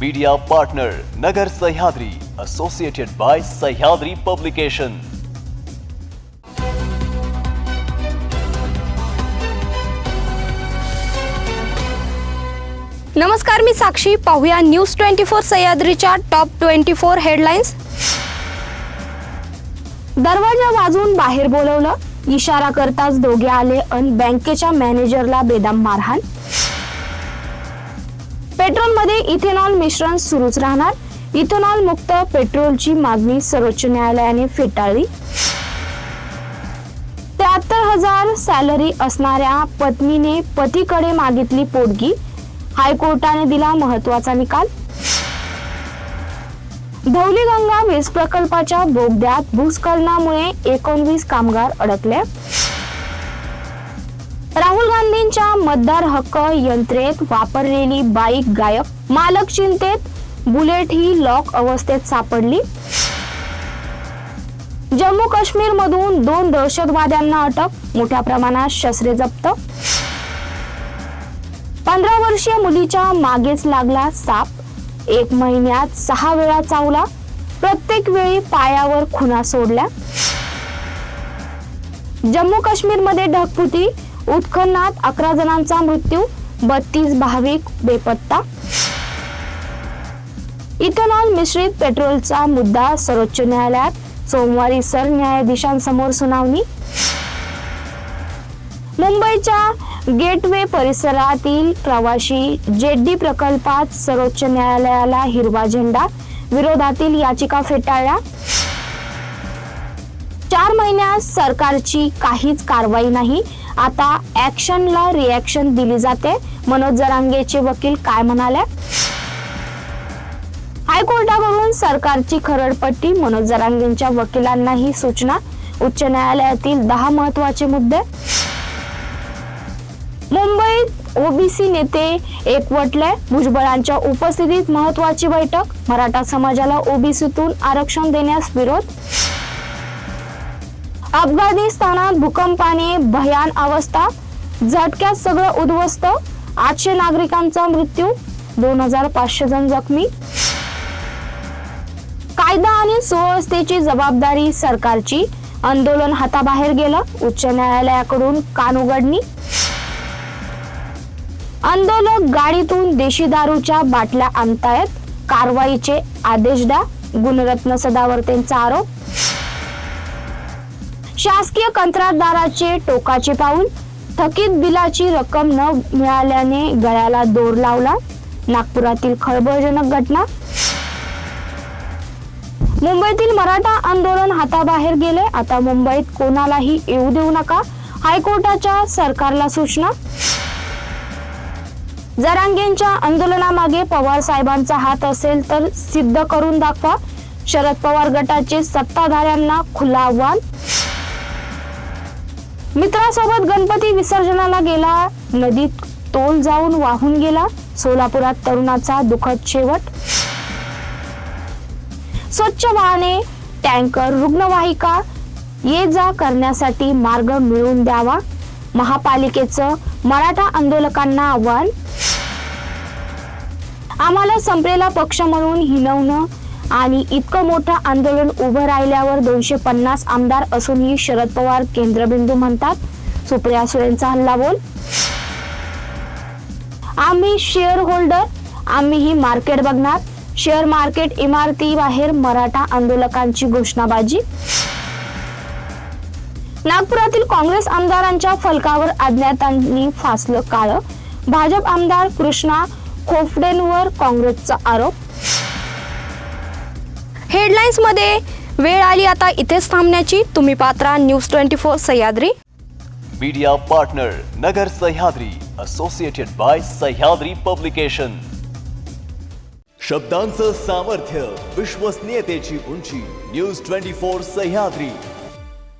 Media partner Nagar Sahyadri associated by Sahyadri publication नमस्कार मी साक्षी. पाहूया न्यूज ट्वेंटी फोर सह्याद्रीच्या टॉप ट्वेंटी फोर हेडलाईन्स दरवाजा वाजवून बाहेर बोलवलं. इशारा करताच दोघे आले अन बँकेच्या मॅनेजरला बेदम मारहाण. पेट्रोलमध्ये इथेनॉल मिश्रण सुरूच राहणार. इथेनॉल मुक्त पेट्रोलची मागणी सर्वोच्च न्यायालयाने फेटाळली. त्र्याहत्तर हजार सॅलरी असणाऱ्या पत्नीने पतीकडे मागितली पोटगी. हायकोर्टाने दिला महत्त्वाचा निकाल. धौलीगंगा वीज प्रकल्पाच्या बोगद्यात भूस्खलनामुळे एकोणवीस कामगार अडकले. राहुल गांधींच्या मतदार हक्क यंत्रेत वापरलेली बाईक गायब. मालक चिंतेत. बुलेट ही लॉक अवस्थेत सापडली. जम्मू काश्मीर मधून दोन दहशतवाद्यांना अटक. मोठ्या प्रमाणात शस्त्रे जप्त. पंधरा वर्षीय मुलीच्या मागेच लागला साप. एक महिन्यात सहा वेळा चावला. प्रत्येक वेळी पायावर खुणा सोडल्या. जम्मू काश्मीरमध्ये ढगफुटी. उत्खननात अकरा जणांचा मृत्यू बत्तीस भाविक बेपत्ता. इथेनॉल मिश्रित पेट्रोलचा मुद्दा सर्वोच्च न्यायालयात. सोमवारी सरन्यायाधीशांसमोर सुनावणी. मुंबईच्या गेटवे परिसरातील प्रवाशी जेड्डी प्रकल्पात सर्वोच्च न्यायालयाला हिरवा झेंडा विरोधातील याचिका फेटाळल्या. चार महिन्यात सरकारची काहीच कारवाई नाही. आता ऍक्शनला रिॲक्शन दिली जाते. मनोज जरांगेचे वकील काय म्हणाले? हायकोर्टाकडून सरकारची खरडपट्टी मनोज जरांगेंच्या वकिलांना ही सूचना. उच्च न्यायालयातील दहा महत्त्वाचे मुद्दे. मुंबईत ओबीसी नेते एकवटले. भुजबळांच्या उपस्थितीत महत्वाची बैठक. मराठा समाजाला ओबीसीतून आरक्षण देण्यास विरोध. अफगाणिस्तानात भूकंपाने भयान अवस्था झटक्यात सगळं उद्ध्वस्त आठशे नागरिकांचा मृत्यू दोन हजार पाचशे जण जखमी. कायदा आणि सुव्यवस्थेची जबाबदारी सरकारची आंदोलन हाताबाहेर गेलं उच्च न्यायालयाकडून कान उघडणी आंदोलक गाडीतून देशी दारूच्या बाटल्या आणतायत कारवाईचे आदेश द्या गुणरत्न सदावर्तेंचा आरोप. शासकीय कंत्राटदाराचे टोकाचे पाऊल थकीत बिलाची रक्कम न मिळाल्याने गळ्याला दोर लावला. नागपुरातील खळबळजनक घटना. मुंबईतील मराठा आंदोलन हाताबाहेर गेले. आता मुंबईत कोणालाही येऊ देऊ नका. हायकोर्टाच्या सरकारला सूचना. जरांगेंच्या आंदोलनामागे पवार साहेबांचा हात असेल तर सिद्ध करून दाखवा. शरद पवार गटाचे सत्ताधाऱ्यांना खुला आव्हान. मित्रासोबत गणपती विसर्जनाला गेला. नदीत तोल जाऊन वाहून गेला. सोलापुरात तरुणाचा दुःखद शेवट. स्वच्छ वाहने टँकर रुग्णवाहिका ये जा करण्यासाठी मार्ग मिळवून द्यावा. महापालिकेचं मराठा आंदोलकांना आव्हान. आम्हाला संपलेला पक्ष म्हणून हिनवणं आणि इतकं मोठं आंदोलन उभं राहिल्यावर दोनशे पन्नास आमदार असूनही शरद पवार केंद्रबिंदू म्हणतात सुप्रिया सुळेंचा हल्ला बोल. आम्ही शेअर होल्डर आम्ही ही मार्केट बघणार. शेअर मार्केट इमारती बाहेर मराठा आंदोलकांची घोषणाबाजी. नागपुरातील काँग्रेस आमदारांच्या फलकावर अज्ञातांनी फासलं काळं. भाजप आमदार कृष्णा खोफडेंवर काँग्रेसचा आरोप. हेडलाईन्समध्ये वेळ आली आता इथेच थांबण्याची. तुम्ही Patra news twenty four Sahyadri. Media partner Nagar Sahyadri associated by Sahyadri publication शब्दांचं सामर्थ्य विश्वसनीयतेची उंची न्यूज ट्वेंटी फोर सह्याद्री.